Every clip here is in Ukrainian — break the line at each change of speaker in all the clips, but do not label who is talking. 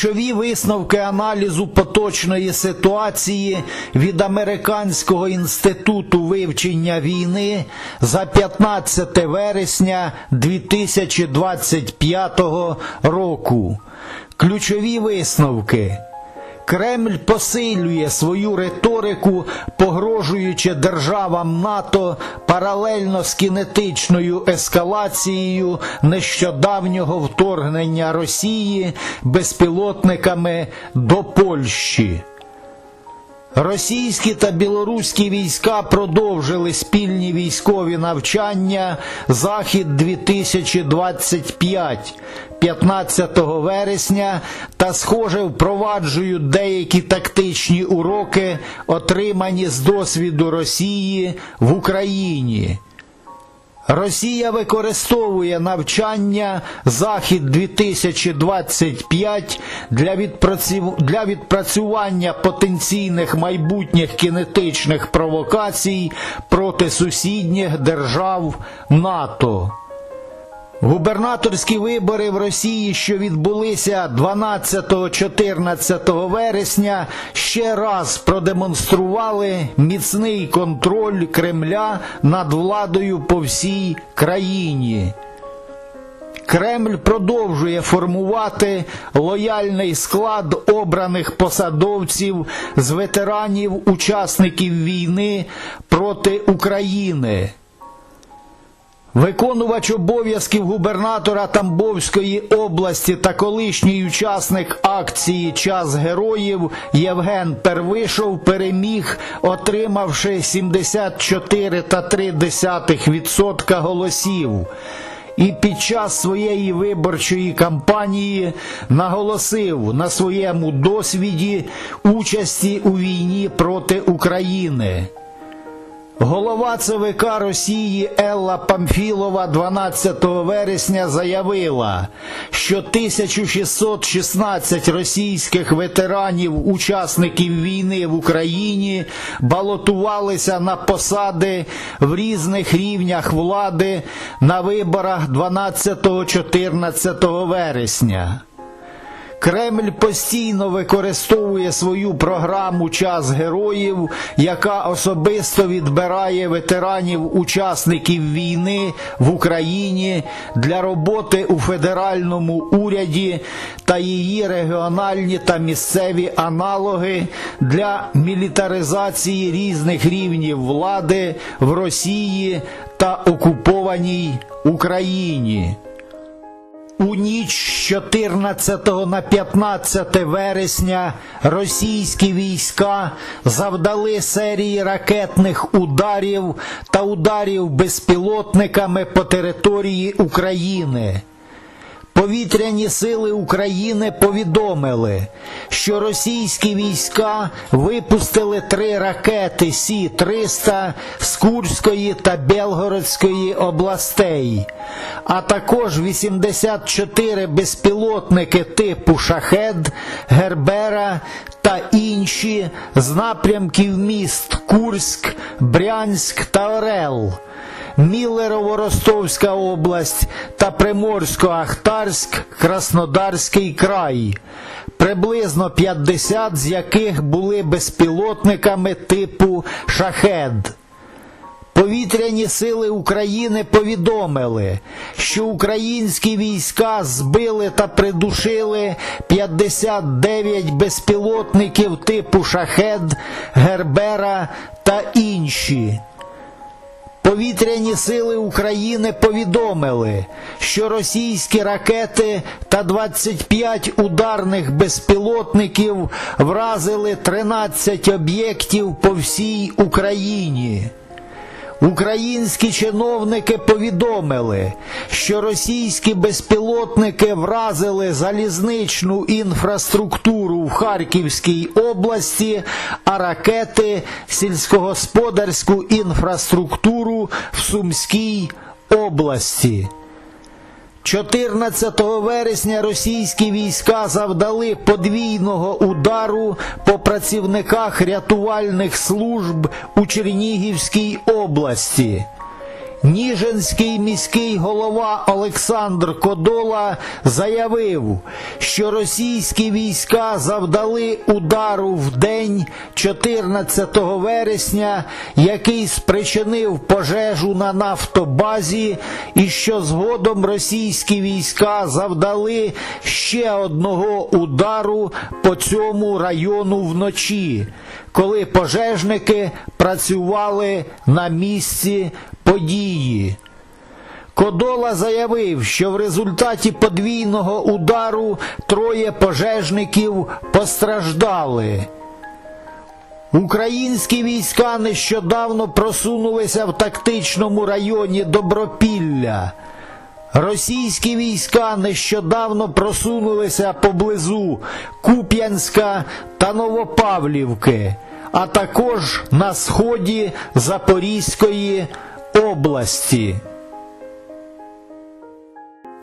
Ключові висновки аналізу поточної ситуації від Американського інституту вивчення війни за 15 вересня 2025 року. Ключові висновки. Кремль посилює свою риторику, погрожуючи державам НАТО паралельно з кінетичною ескалацією нещодавнього вторгнення Росії безпілотниками до Польщі. Російські та білоруські війська продовжили спільні військові навчання Захід 2025 15 вересня та, схоже, впроваджують деякі тактичні уроки, отримані з досвіду Росії в Україні. Росія використовує навчання Захід 2025 для, відпрацю... для відпрацювання потенційних майбутніх кінетичних провокацій проти сусідніх держав НАТО. Губернаторські вибори в Росії, що відбулися 12-14 вересня, ще раз продемонстрували міцний контроль Кремля над владою по всій країні. Кремль продовжує формувати лояльний склад обраних посадовців з ветеранів учасників війни проти України. Виконувач обов'язків губернатора Тамбовської області та колишній учасник акції Час героїв Євген Первишов переміг, отримавши 74,3% голосів. І під час своєї виборчої кампанії наголосив на своєму досвіді участі у війні проти України. Голова ЦВК Росії Елла Памфілова 12 вересня заявила, що 1616 російських ветеранів, учасників війни в Україні, балотувалися на посади в різних рівнях влади на виборах 12-14 вересня. Кремль постійно використовує свою програму Час героїв, яка особисто відбирає ветеранів учасників війни в Україні для роботи у федеральному уряді та її регіональні та місцеві аналоги для мілітаризації різних рівнів влади в Росії та окупованій Україні. У ніч з 14 на 15 вересня російські війська завдали серії ракетних ударів та ударів безпілотниками по території України. Повітряні сили України повідомили, що російські війська випустили три ракети Сі-300 з Курської та Белгородської областей, а також 84 безпілотники типу Шахед, Гербера та інші з напрямків міст Курськ, Брянськ та Орел. Міллерово-Ростовська область та Приморсько-Ахтарськ, Краснодарський край, приблизно 50 з яких були безпілотниками типу Шахед. Повітряні сили України повідомили, що українські війська збили та придушили 59 безпілотників типу Шахед, Гербера та інші. Повітряні сили України повідомили, що російські ракети та 25 ударних безпілотників вразили 13 об'єктів по всій Україні. Українські чиновники повідомили, що російські безпілотники вразили залізничну інфраструктуру в Харківській області, а ракети сільськогосподарську інфраструктуру в Сумській області. 14 вересня російські війська завдали подвійного удару по працівниках рятувальних служб у Чернігівській області. Ніжинський міський голова Олександр Кодола заявив, що російські війська завдали удару в день 14 вересня, який спричинив пожежу на нафтобазі, і що згодом російські війська завдали ще одного удару по цьому району вночі, коли пожежники працювали на місці події. Кодола заявив, що в результаті подвійного удару троє пожежників постраждали. Українські війська нещодавно просунулися в тактичному районі Добропілля. Російські війська нещодавно просунулися поблизу Куп'янська та Новопавлівки, а також на сході Запорізької області.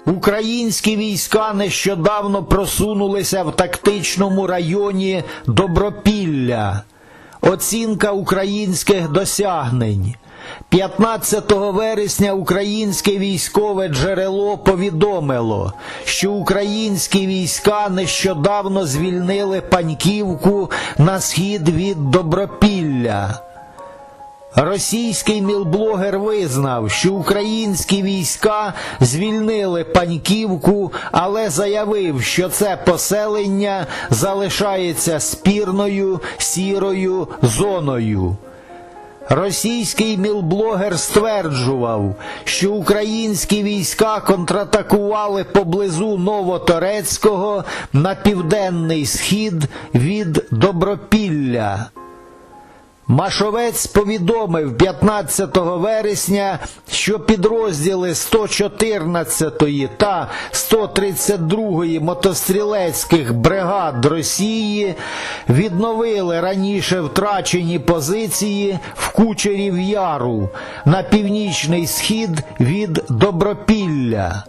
Українські війська нещодавно просунулися в тактичному районі Добропілля. Оцінка українських досягнень. 15 вересня українське військове джерело повідомило, що українські війська нещодавно звільнили Паньківку на схід від Добропілля. Російський мілблогер визнав, що українські війська звільнили Паньківку, але заявив, що це поселення залишається спірною сірою зоною. Російський мілблогер стверджував, що українські війська контратакували поблизу Новоторецького на південний схід від Добропілля. Машовець повідомив 15 вересня, що підрозділи 114 та 132 мотострілецьких бригад Росії відновили раніше втрачені позиції в Кучерів Яру на північний схід від Добропілля.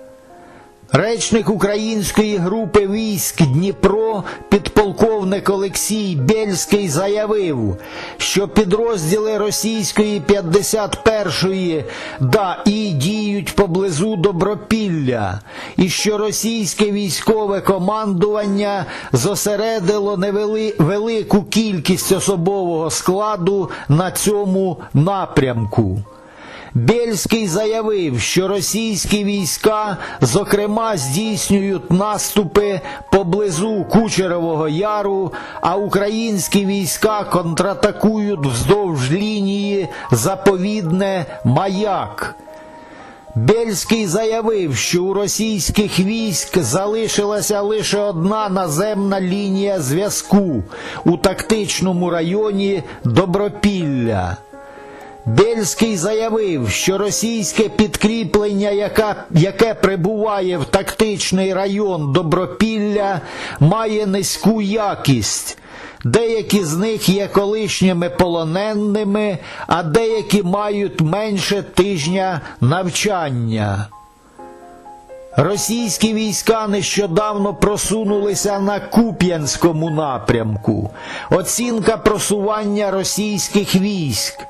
Речник української групи військ Дніпро, підполковник Олексій Бєльський заявив, що підрозділи російської 51-ї ДАІ діють поблизу Добропілля, і що російське військове командування зосередило невели... велику кількість особового складу на цьому напрямку. Бєльський заявив, що російські війська, зокрема, здійснюють наступи поблизу Кучерового Яру, а українські війська контратакують вздовж лінії заповідне Маяк. Бєльський заявив, що у російських військ залишилася лише одна наземна лінія зв'язку у тактичному районі Добропілля. Бельський заявив, що російське підкріплення, яка, яке прибуває в тактичний район Добропілля, має низьку якість. Деякі з них є колишніми полоненними, а деякі мають менше тижня навчання. Російські війська нещодавно просунулися на Куп'янському напрямку. Оцінка просування російських військ.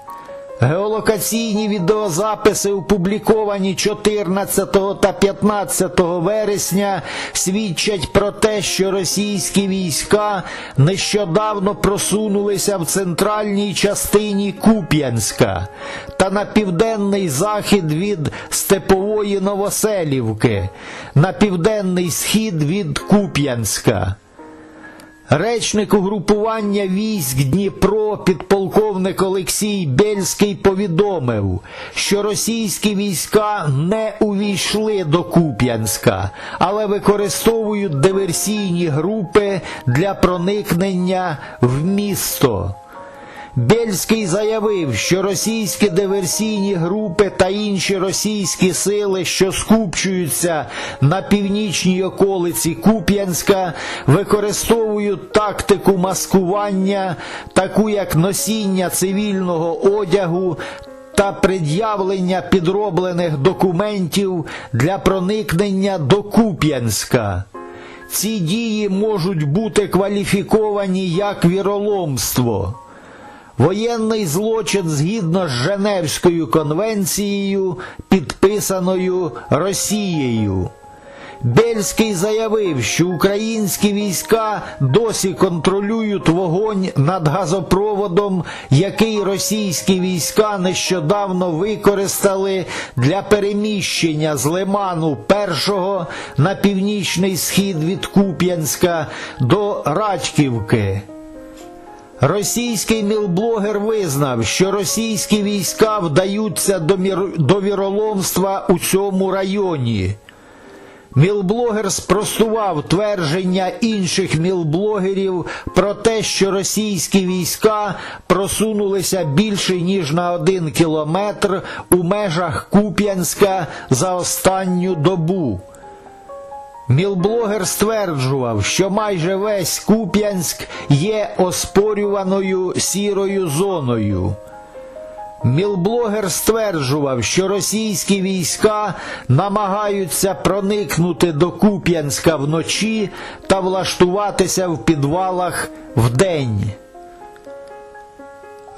Геолокаційні відеозаписи, опубліковані 14 та 15 вересня, свідчать про те, що російські війська нещодавно просунулися в центральній частині Куп'янська та на південний захід від Степової Новоселівки, на південний схід від Куп'янська. Речник угрупування військ Дніпро підполковник Олексій Бельський повідомив, що російські війська не увійшли до Куп'янська, але використовують диверсійні групи для проникнення в місто. Бельський заявив, що російські диверсійні групи та інші російські сили, що скупчуються на північній околиці Куп'янська, використовують тактику маскування, таку як носіння цивільного одягу. Та пред'явлення підроблених документів для проникнення до Куп'янська. Ці дії можуть бути кваліфіковані як віроломство. Воєнний злочин згідно з Женевською конвенцією, підписаною Росією. Бельський заявив, що українські війська досі контролюють вогонь над газопроводом, який російські війська нещодавно використали для переміщення з Лиману першого на північний схід від Куп'янська до Радьківки. Російський мілблогер визнав, що російські війська вдаються до, мір... до віроломства у цьому районі. Мілблогер спростував твердження інших мілблогерів про те, що російські війська просунулися більше ніж на один кілометр у межах Куп'янська за останню добу. Мілблогер стверджував, що майже весь Куп'янськ є оспорюваною сірою зоною. Мілблогер стверджував, що російські війська намагаються проникнути до Куп'янська вночі та влаштуватися в підвалах вдень.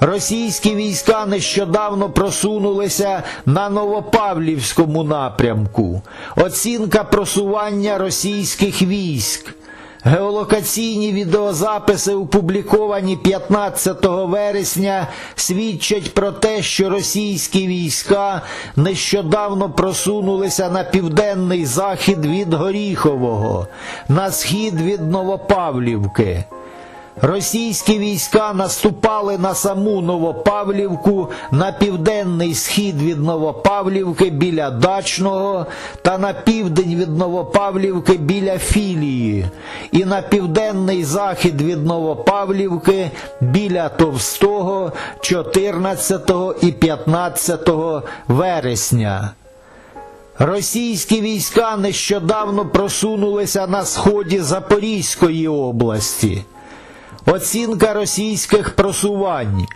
Російські війська нещодавно просунулися на Новопавлівському напрямку. Оцінка просування російських військ. Геолокаційні відеозаписи, опубліковані 15 вересня, свідчать про те, що російські війська нещодавно просунулися на південний захід від Горіхового, на схід від Новопавлівки. Російські війська наступали на саму Новопавлівку на південний схід від Новопавлівки біля Дачного та на південь від Новопавлівки біля Філії, і на південний захід від Новопавлівки біля Товстого 14 і 15 вересня. Російські війська нещодавно просунулися на сході Запорізької області. Оцінка російських просувань.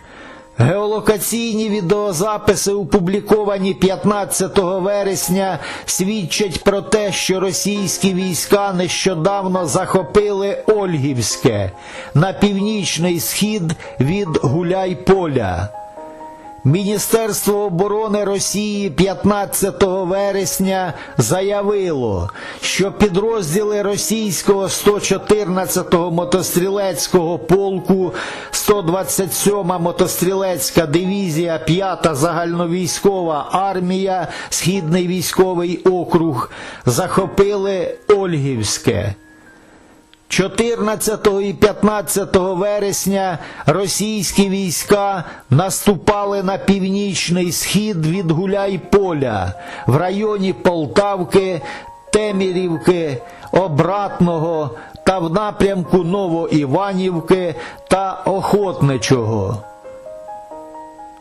Геолокаційні відеозаписи, опубліковані 15 вересня, свідчать про те, що російські війська нещодавно захопили Ольгівське на північний схід від Гуляйполя. Міністерство оборони Росії 15 вересня заявило, що підрозділи російського 114-го мотострілецького полку, 127-ма мотострілецька дивізія, 5-та загальновійськова армія, Східний військовий округ захопили Ольгівське. 14 і 15 вересня російські війська наступали на північний схід від Гуляйполя в районі Полтавки, Темірівки, Обратного та в напрямку Новоіванівки та Охотничого.